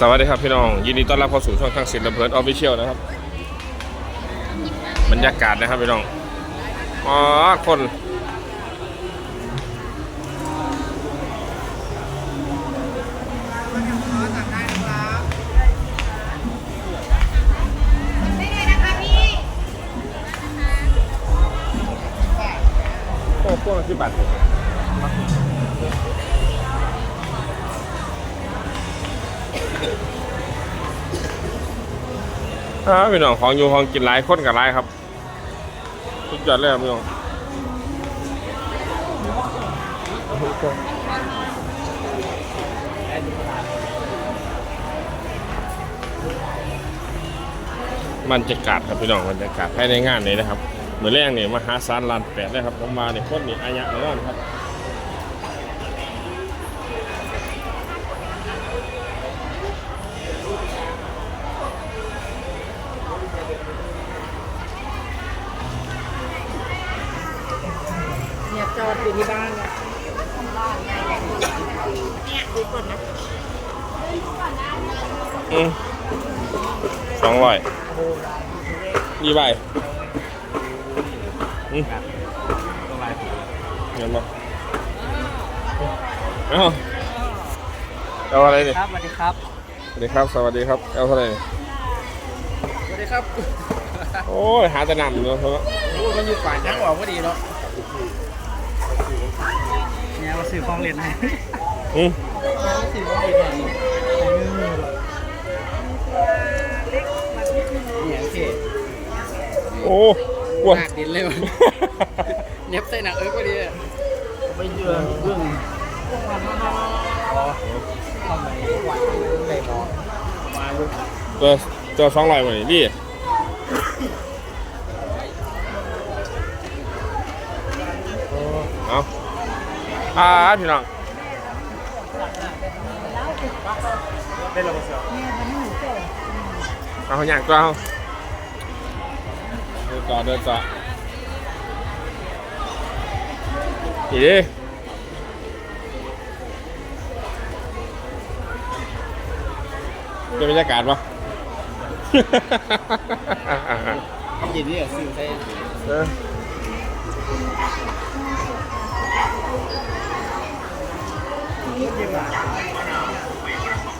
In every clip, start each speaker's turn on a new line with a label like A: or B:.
A: สวัสดีครับพี่น้อง ยินดีต้อนรับเข้าสู่ช่องทางศิลป์ลำเพลินออฟฟิเชียลนะครับ บรรยากาศนะครับพี่น้อง อ๋อ คน
B: ได้เลยนะคะพี่
A: โอ้พวกที่บัตร อ่าพี่น้องของอยู่ของกินหลายคนกับหลายครับทุกยอดเลยครับพี่น้องบรรยากาศครับพี่น้องบรรยากาศภายในงานเลยนะครับเหมือนแรกเนี่ยมหาศาลลานแปดนะครับผมมาเนี่ยคนนี่อายะแน่นอนครับ
C: จอดอยู่ที่บ้านเนี่ย
B: เนี่ยดูก่อนนะ
A: อืมสองร้อยยี่ใบอืมเงินบ่เอ้าเอาอะไรเนี่ย
C: ครับสวัสดีครับ
A: สวัสดีครับ สวัสดีครับ เอาเท่าไหร่เนี่ย
C: สวัสดีครับ
A: โอ้ย หาแต่นำอยู่เนอะเพราะว่า
C: โอ้มันอยู่ฝ่ายจังหวะพอดีเนาะ เนี่ยมาซื้อของเล่นให้
A: อืม
C: มาซื้อของเล่นให้เนี่ยโอเค
A: โอ้ปวด
C: หนักดินเลยวะเน็บใส่หนักเอิร์กพอดีอะไปเยือนเรื่องทำไมไหวไปมองมาลูก
A: ตัวตัวสองร้อยวันนี้ดิ อ่าพี่น้อง
C: เป็นระบบเสีย
A: เอาอย่างตัวเอาเดินต่อเดินต่อนี่ดิเป็นบรรยากาศปะ
C: ยินดีกับซื้อใส่
A: เออเป็ น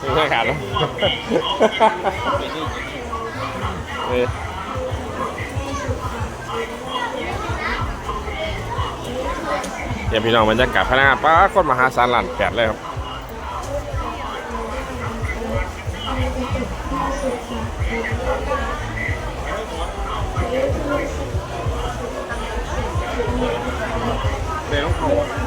A: บรรยากาศปะนี่เดี๋ยวพี่น้องบรรยากาศพนักงานป้าคนมหาศาลหลานแปดเลยครับเดี๋ยวต้องเขา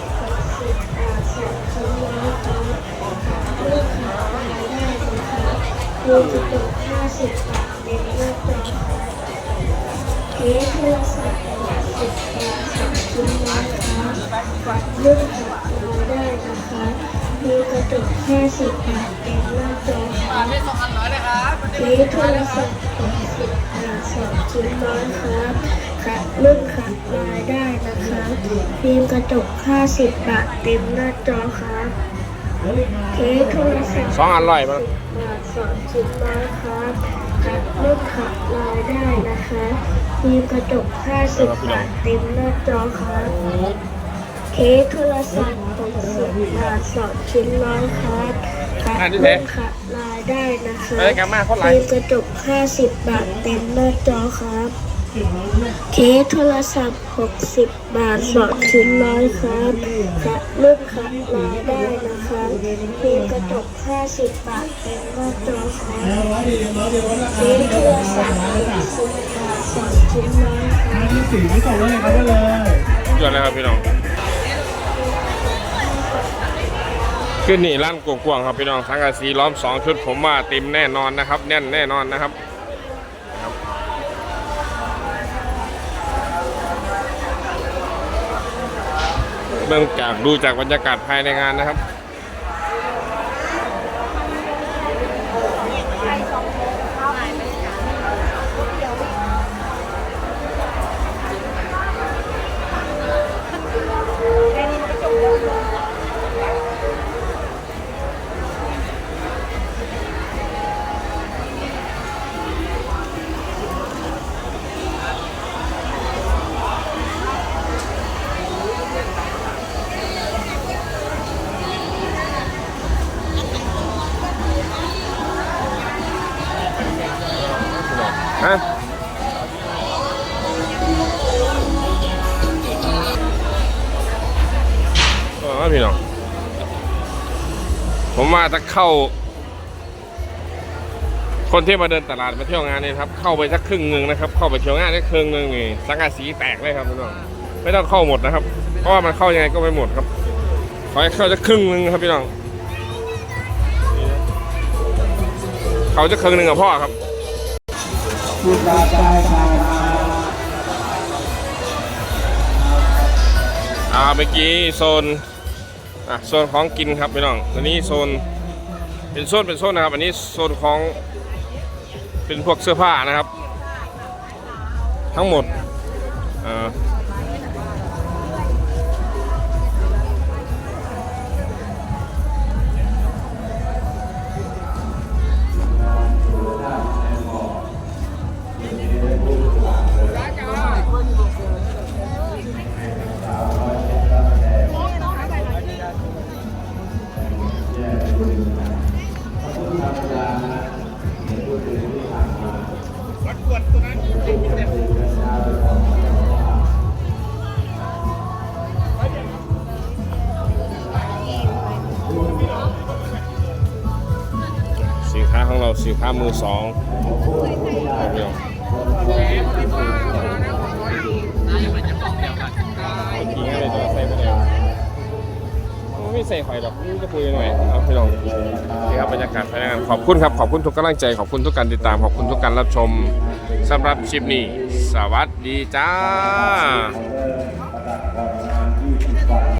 A: ลู
C: ก
D: ค้ารายได้นะครับมีกระจก50บาทเต็น้าจอครับเค้กที่ใส่60บาทสองชิ้นนะครับลูกค้ารายได้นะครับมีกระจก50บาทเต็มหน้าจอครับ
C: ไม่สองพันน้อยนะครับ
D: เค้กโทรศัพท์60บาทสองชิ้นร้อยครั บขัดรุ่นขัดรายได้นะครับฟิล์มกระจก50บาทเต็มหน้าจอครับเค้กโทรศัพท์
A: สองอันร้อยมั้ง
D: บาทสองชิ้นร้อยครับขัดรุ่นขัดรายได้นะคะฟิล์มกระจก50บาทเต็มหน้าจอครับเค้กโทรศัพท์60บาทสองชิ้นร้อยครับขัดรุ่นขัดรายได้นะคะ
A: ไปกันมากคนหลาย
D: ฟิล์มกระจก50บาทเต็มหน้าจอครับ เคสโทรศัพท์ 60 บาทสองชิ้นร้อยครับและรุ่นขับมาได้นะครับเคสกระจก50 บาทเป็นหน้าจอครับเคสโทรศัพท์60บาทสองชิ้นร้อยครับ
E: สี่ที่ส่งเลยครับเลย
A: ยอดเลยครับพี่น้องขึ้นนี่ร้านกวงๆครับพี่น้องสังกะสีล้อมสองชุดผมว่าเต็มแน่นอนนะครับ แน่นแน่นอนนะครับ เบื้องจากดูจากบรรยากาศภายในงานนะครับ อ๋อพี่น้อง ผมว่าถ้าเข้า คนที่มาเดินตลาดมาเที่ยวงานเนี่ยครับ เข้าไปสักครึ่งหนึ่งนะครับ เข้าไปเที่ยวงานได้ครึ่งหนึ่งนี่สังกะสีแตกเลยครับพี่น้อง ไม่ต้องเข้าหมดนะครับ เพราะว่ามันเข้ายังไงก็ไม่หมดครับ ขอให้เข้าจะครึ่งหนึ่งครับพี่น้อง เขาจะครึ่งหนึ่งกับพ่อครับอ่าเมื่อกี้โซน อะโซนของกินครับพี่น้องอันนี้โซนเป็นโซนเป็นโซนนะครับอันนี้โซนของเป็นพวกเสื้อผ้านะครับ ทั้งหมดอ่า สินค้ามือสองครับพี่น้องจริงๆเลยจะใส่ไปแล้วไม่ใส่หอยดอกนี่จะคุยยังไงเอาพี่น้องนี่ครับบรรยากาศภายในงานขอบคุณครับ ขอบคุณทุกกำลังใจ ขอบคุณทุกการติดตาม ขอบคุณทุกการรับชมสำหรับคลิปนี้ สวัสดีจ้า